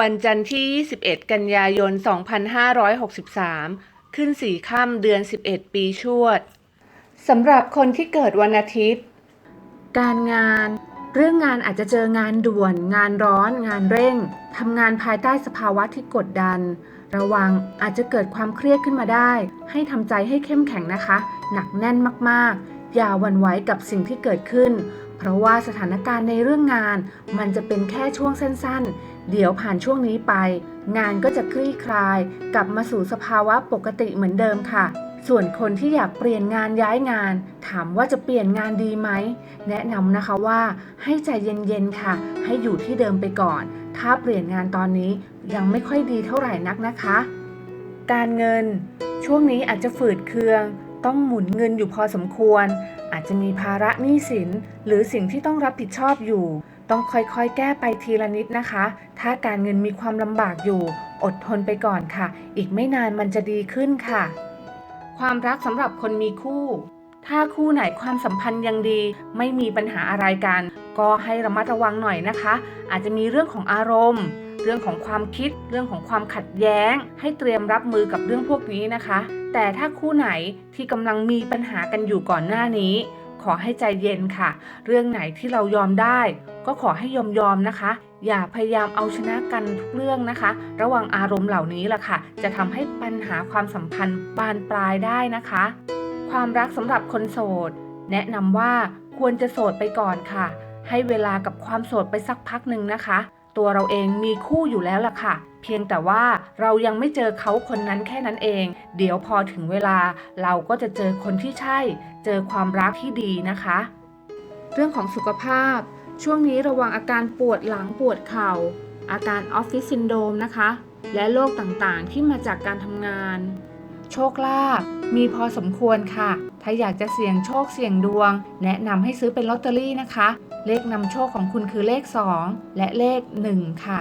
วันจันทร์ที่ 21 กันยายน 2563 ขึ้นสี่ค่ำเดือน 11 ปีชวด สำหรับคนที่เกิดวันอาทิตย์ การงาน เรื่องงานอาจจะเจองานด่วน งานร้อน งานเร่ง ทำงานภายใต้สภาวะที่กดดัน ระวังอาจจะเกิดความเครียดขึ้นมาได้ ให้ทำใจให้เข้มแข็งนะคะ หนักแน่นมากๆ อย่าหวั่นไหวกับสิ่งที่เกิดขึ้น เพราะว่าสถานการณ์ในเรื่องงาน มันจะเป็นแค่ช่วงสั้นๆ เดี๋ยวผ่านช่วงนี้ไป งานก็จะคลี่คลาย กลับมาสู่สภาวะปกติเหมือนเดิมค่ะส่วนคนที่อยากเปลี่ยนงานย้ายงาน ถามว่าจะเปลี่ยนงานดีไหม แนะนำนะคะว่าให้ใจเย็นๆค่ะ ให้อยู่ที่เดิมไปก่อน ถ้าเปลี่ยนงานตอนนี้ยังไม่ค่อยดีเท่าไหร่นักนะคะ การเงิน ช่วงนี้อาจจะฝืดเคือง ต้องหมุนเงินอยู่พอสมควร อาจจะมีภาระหนี้สิน หรือสิ่งที่ต้องรับผิดชอบอยู่ ต้องค่อยๆ แก้ไปทีละนิดนะคะ ถ้าการเงินมีความลำบากอยู่ อดทนไปก่อนค่ะ อีกไม่นานมันจะดีขึ้นค่ะ ความรักสำหรับคนมีคู่ ถ้าคู่ไหนความสัมพันธ์ยังดี ไม่มีปัญหาอะไรกัน ก็ให้ระมัดระวังหน่อยนะคะ อาจจะมีเรื่องของอารมณ์ เรื่องของความคิด เรื่องของความขัดแย้ง ให้เตรียมรับมือกับเรื่องพวกนี้นะคะ แต่ถ้าคู่ไหนที่กำลังมีปัญหากันอยู่ก่อนหน้านี้ ขอให้ใจเย็นค่ะ เรื่องไหนที่เรายอมได้ ก็ขอให้ยอมยอมๆนะคะ อย่าพยายามเอาชนะกันทุกเรื่องนะคะ ระวังอารมณ์เหล่านี้ล่ะค่ะ จะทำให้ปัญหาความสัมพันธ์บานปลายได้นะคะ ความรักสำหรับคนโสด แนะนำว่าควรจะโสดไปก่อนค่ะให้เวลากับความโสดไปสักพักหนึ่งนะคะ ตัวเราเองมีคู่อยู่แล้วล่ะค่ะ เพียงแต่ว่าเรายังไม่เจอเขาคนนั้นแค่นั้นเอง เดี๋ยวพอถึงเวลาเราก็จะเจอคนที่ใช่ เจอความรักที่ดีนะคะ เรื่องของสุขภาพ ช่วงนี้ระวังอาการปวดหลังปวดเข่า อาการออฟฟิศซินโดรมนะคะ และโรคต่างๆที่มาจากการทำงาน โชคลาภมีพอสมควรค่ะ ถ้าอยากจะเสี่ยงโชคเสี่ยงดวง แนะนำให้ซื้อเป็นลอตเตอรี่นะคะ เลขนำโชคของคุณคือเลข 2 และเลข 1 ค่ะ